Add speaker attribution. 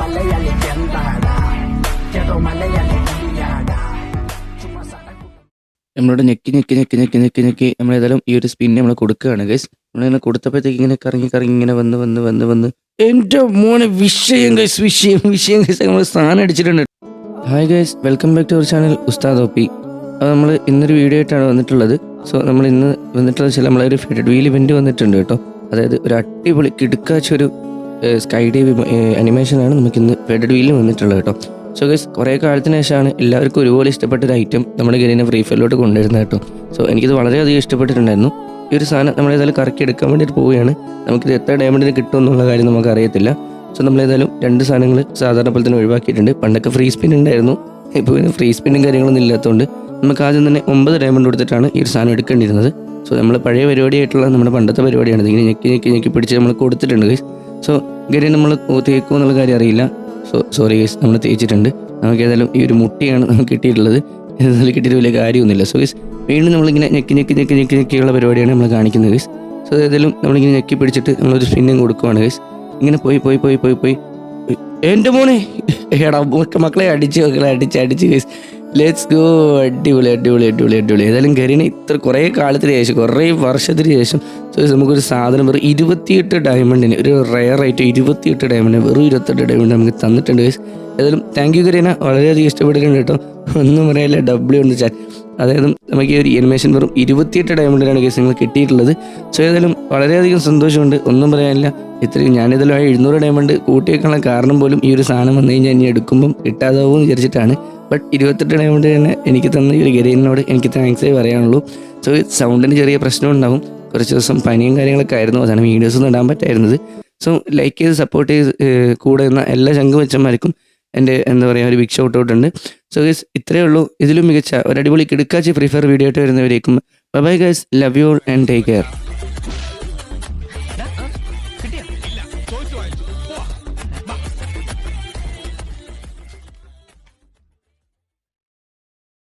Speaker 1: മലയാളി എന്താടാ ചേട്ടോ മലയാളി കവിയാടാ
Speaker 2: നമ്മളോട് ഞെക്കി ഞെക്കി ഞെക്കി ഞെക്കി ഞെക്കി ഞെക്കി നമ്മൾ ഈ ഒരു സ്പിൻ നമ്മൾ കൊടുക്കുകയാണ് ഗൈസ് നമ്മളിങ്ങനെ കൊടുത്തപ്പോഴത്തേക്ക് ഇങ്ങനെ കറങ്ങി കറങ്ങി ഇങ്ങനെ വന്ന് വന്ന് വന്ന് വന്ന്. എന്റെ മോനെ വിഷയം ഗൈസ് വിഷയം വിഷയം ഗൈസ് നമ്മൾ സാധനം അടിച്ചിട്ടുണ്ട്. Hi guys welcome back to our channel ഉസ്താദ് ഒപ്പി അപ്പോൾ നമ്മൾ ഇന്നൊരു വീഡിയോ ആയിട്ടാണ് വന്നിട്ടുള്ളത്. സോ നമ്മൾ ഇന്ന് വന്നിട്ടുള്ള ചില നമ്മളൊരു ഫെഡ് വീൽ ഇവന്റ് വന്നിട്ടുണ്ട് കേട്ടോ. അതായത് ഒരു അടിപൊളി കിടുക്കാച്ച ഒരു സ്കൈ ഡേവ് അനിമേഷനാണ് നമുക്ക് ഇന്ന് ഫെഡ് വീലിൽ വന്നിട്ടുള്ളത് കേട്ടോ. സോ ഗൈസ് കുറേ കാലത്തിന് ശേഷമാണ് എല്ലാവർക്കും ഒരുപോലെ ഇഷ്ടപ്പെട്ട ഒരു ഐറ്റം നമ്മുടെ ഗരീനെ ഫ്രീ ഫയറിലോട്ട് കൊണ്ടുവരുന്നത് കേട്ടോ. സോ എനിക്കിത് വളരെയധികം ഇഷ്ടപ്പെട്ടിട്ടുണ്ടായിരുന്നു. ഈ ഒരു സാധനം നമ്മൾ ഏതായാലും കറക്കി എടുക്കാൻ വേണ്ടിയിട്ട് പോവുകയാണ്. നമുക്കിത് എത്ര ഡയമണ്ടിന് കിട്ടും എന്നുള്ള കാര്യം നമുക്ക് അറിയത്തില്ല. സോ നമ്മൾ ഏതായാലും രണ്ട് സാധനങ്ങൾ സാധാരണ പോലെ തന്നെ ഒഴിവാക്കിയിട്ടുണ്ട്. പണ്ടൊക്കെ ഫ്രീ സ്പിൻ ഉണ്ടായിരുന്നു. ഇപ്പോൾ പിന്നെ ഫ്രീ സ്പിന്നും കാര്യങ്ങളൊന്നും ഇല്ലാത്തതുകൊണ്ട് നമുക്ക് ആദ്യം തന്നെ ഒമ്പത് ഡയമണ്ട് കൊടുത്തിട്ടാണ് ഈ ഒരു സാധനം എടുക്കേണ്ടിയിരുന്നത്. സോ നമ്മൾ പഴയ പരിപാടിയായിട്ടുള്ള നമ്മുടെ പണ്ടത്തെ പരിപാടിയാണ്. ഇതിങ്ങനെ ഞെക്കി ഞെക്കി ഞെക്കി പിടിച്ച് നമ്മൾ കൊടുത്തിട്ടുണ്ട് സോ ഗരി നമ്മൾ തേക്കുമോ എന്നുള്ള കാര്യം അറിയില്ല. സോ സോറി ഗൈസ് നമ്മൾ തേച്ചിട്ടുണ്ട്. നമുക്ക് ഏതായാലും ഈ ഒരു മുട്ടിയാണ് നമുക്ക് കിട്ടിയിട്ടുള്ളത്. ഇതിൽ കിട്ടിയിട്ട് വലിയ കാര്യമൊന്നുമില്ല. സോ ഗൈസ് വീണ്ടും നമ്മളിങ്ങനെ ഞെക്കി ഞെക്കി ഞെക്കി ഞെക്കി ഞെക്കിയുള്ള പരിപാടിയാണ് നമ്മൾ കാണിക്കുന്നത് ഗൈസ് സോ ഏതായാലും നമ്മളിങ്ങനെ ഞെക്കി പിടിച്ചിട്ട് നമ്മളൊരു സ്പിന്നും കൊടുക്കുവാണ് ഗൈസ് ഇങ്ങനെ പോയി പോയി പോയി പോയി പോയി. എന്റെ മോനെ! എടാ മക്കളെ അടിച്ച് മക്കളെ അടിച്ച് അടിച്ച് ഗൈസ് ലെറ്റ്സ് ഗോ അടിപൊളി അടിപൊളി അടിപൊളി അടിപൊളി. ഏതായാലും കരീന ഇത്ര കുറേ കാലത്തിന് ശേഷം കുറേ വർഷത്തിന് ശേഷം നമുക്കൊരു സാധനം വെറും ഇരുപത്തിയെട്ട് ഡയമണ്ടിന് ഒരു റയർ ആയിട്ട് ഇരുപത്തിയെട്ട് ഡയമണ്ടിന് വെറും ഇരുപത്തെട്ട് ഡയമണ്ട് നമുക്ക് തന്നിട്ടുണ്ട് ഗൈസ് ഏതായാലും താങ്ക് യു കരീന വളരെയധികം ഇഷ്ടപ്പെട്ടിട്ടുണ്ട് കേട്ടോ. ഒന്നും പറയാനില്ല ഡബ്ല്യു ഉണ്ട് ചാറ്റ് അതായത് നമുക്ക് ഈ ഒരു അനിമേഷൻ വെറും ഇരുപത്തിയെട്ട് ഡയമണ്ടിനാണ് കേസ് നിങ്ങൾ കിട്ടിയിട്ടുള്ളത്. സോ ഏതായാലും വളരെയധികം സന്തോഷമുണ്ട്. ഒന്നും പറയാനില്ല. ഇത്രയും ഞാനിതെല്ലാം ആ എഴുന്നൂറ് ഡയമണ്ട് കൂട്ടിയേക്കാനുള്ള കാരണം പോലും ഈ ഒരു സാധനം വന്നു കഴിഞ്ഞാൽ ഇനി എടുക്കുമ്പം കിട്ടാതാവും എന്ന് വിചാരിച്ചിട്ടാണ്. ബട്ട് ഇരുപത്തെട്ട് ഡയമണ്ട് തന്നെ എനിക്ക് തന്ന ഈ ഒരു ഗരീനോട് എനിക്ക് താങ്ക്സേ പറയാനുള്ളൂ. സോ സൗണ്ടിന് ചെറിയ പ്രശ്നം ഉണ്ടാവും. കുറച്ച് ദിവസം പനിയും കാര്യങ്ങളൊക്കെ ആയിരുന്നു. അതാണ് വീഡിയോസ് ഒന്നും ഇടാൻ പറ്റായിരുന്നത്. സോ ലൈക്ക് ചെയ്ത് സപ്പോർട്ട് ചെയ്ത് കൂടെ നിന്ന എല്ലാ ശംഖുവച്ചന്മാർക്കും എന്റെ എന്താ പറയുക ഒരു ബിഗ് ഷൗട്ട് ഔട്ട് ഉണ്ട്. സോ ഗൈസ് ഇത്രയേ ഉള്ളൂ. ഇതിലും മികച്ച ഒരു അടിപൊളി കിടക്കാച്ചി പ്രിഫർ വീഡിയോ ആയിട്ട് വരുന്നവരേക്കും. Bye guys love you and take care